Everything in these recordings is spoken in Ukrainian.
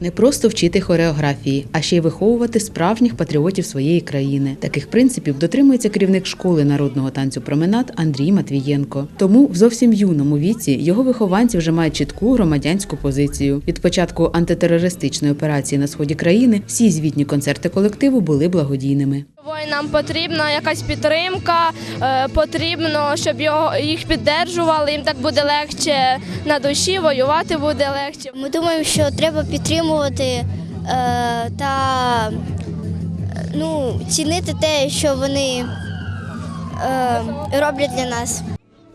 Не просто вчити хореографії, а ще й виховувати справжніх патріотів своєї країни. Таких принципів дотримується керівник школи народного танцю променад Андрій Матвієнко. Тому в зовсім юному віці його вихованці вже мають чітку громадянську позицію. Від початку антитерористичної операції на сході країни всі звітні концерти колективу були благодійними. Воїнам потрібна якась підтримка, е, потрібно, щоб його їх піддержували. Їм так буде легше на душі, воювати буде легше. Ми думаємо, що треба підтримувати е, та ну, цінити те, що вони е, роблять для нас.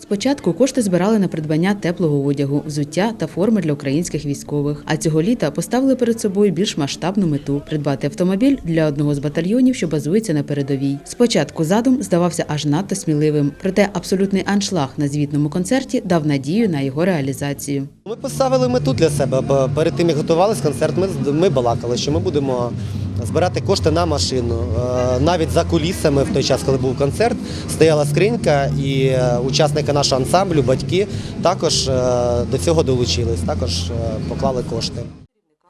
Спочатку кошти збирали на придбання теплого одягу, взуття та форми для українських військових. А цього літа поставили перед собою більш масштабну мету придбати автомобіль для одного з батальйонів, що базується на передовій. Спочатку задум здавався аж надто сміливим, проте абсолютний аншлаг на звітному концерті дав надію на його реалізацію. Ми поставили мету для себе, бо перед тим як готувалися концерт, ми, ми балакали, що ми будемо збирати кошти на машину. Е, Навіть за кулісами в той час, коли був концерт, стояла скринька, і е, учасники нашого ансамблю, батьки також е, до цього долучились, також поклали кошти.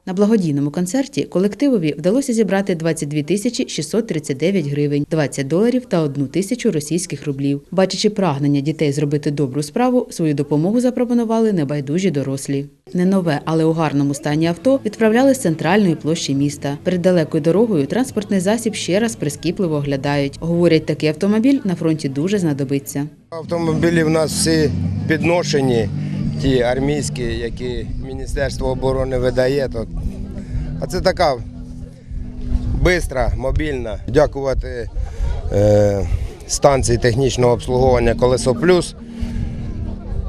На благодійному концерті колективові вдалося зібрати 22 тисячі 639 гривень, 20 доларів та 1 тисячу російських рублів. Бачачи прагнення дітей зробити добру справу, свою допомогу запропонували небайдужі дорослі. Не нове, але у гарному стані авто відправляли з центральної площі міста. Перед далекою дорогою транспортний засіб ще раз прискіпливо оглядають. Говорять, такий автомобіль на фронті дуже знадобиться. Автомобілі в нас всі підношені, ті армійські, які Міністерство оборони видає. То... А це така бистра, мобільна. Дякувати е, станції технічного обслуговування Колесо Плюс.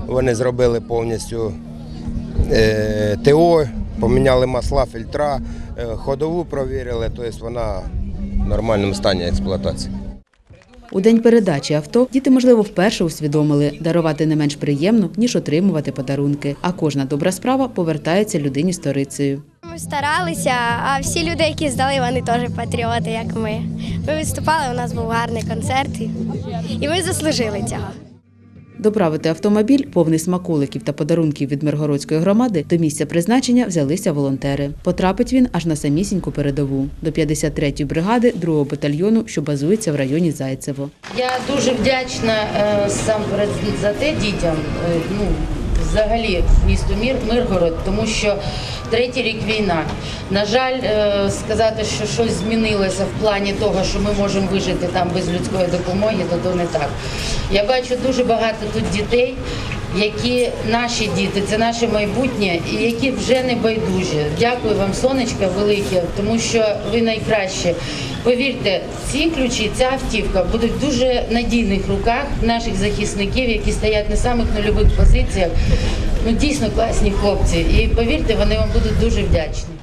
Вони зробили повністю е, ТО, поміняли масла, фільтра, е, ходову провірили, тобто вона в нормальному стані експлуатації. У день передачі авто діти, можливо, вперше усвідомили дарувати не менш приємно, ніж отримувати подарунки. А кожна добра справа повертається людині сторицею. Ми старалися, а всі люди, які здали, вони теж патріоти, як ми. Ми виступали, у нас був гарний концерт, і- ми заслужили цього. Доправити автомобіль, повний смаколиків та подарунків від Миргородської громади, до місця призначення взялися волонтери. Потрапить він аж на самісіньку передову до 53-ї бригади 2-го батальйону, що базується в районі Зайцево. Я дуже вдячна е, сам за те дітям. е, Ну взагалі місто Мір Миргород, тому що третій рік війна. На жаль, е, сказати, що щось змінилося в плані того, що ми можемо вижити там без людської допомоги, то то не так. Я бачу дуже багато тут дітей. Які наші діти, це наше майбутнє, і які вже не байдужі. Дякую вам, сонечка, велике, тому що ви найкраще. Повірте, ці ключі, ця автівка будуть в дуже надійних руках наших захисників, які стоять на самих нульових позиціях. Ну дійсно класні хлопці. І повірте, вони вам будуть дуже вдячні.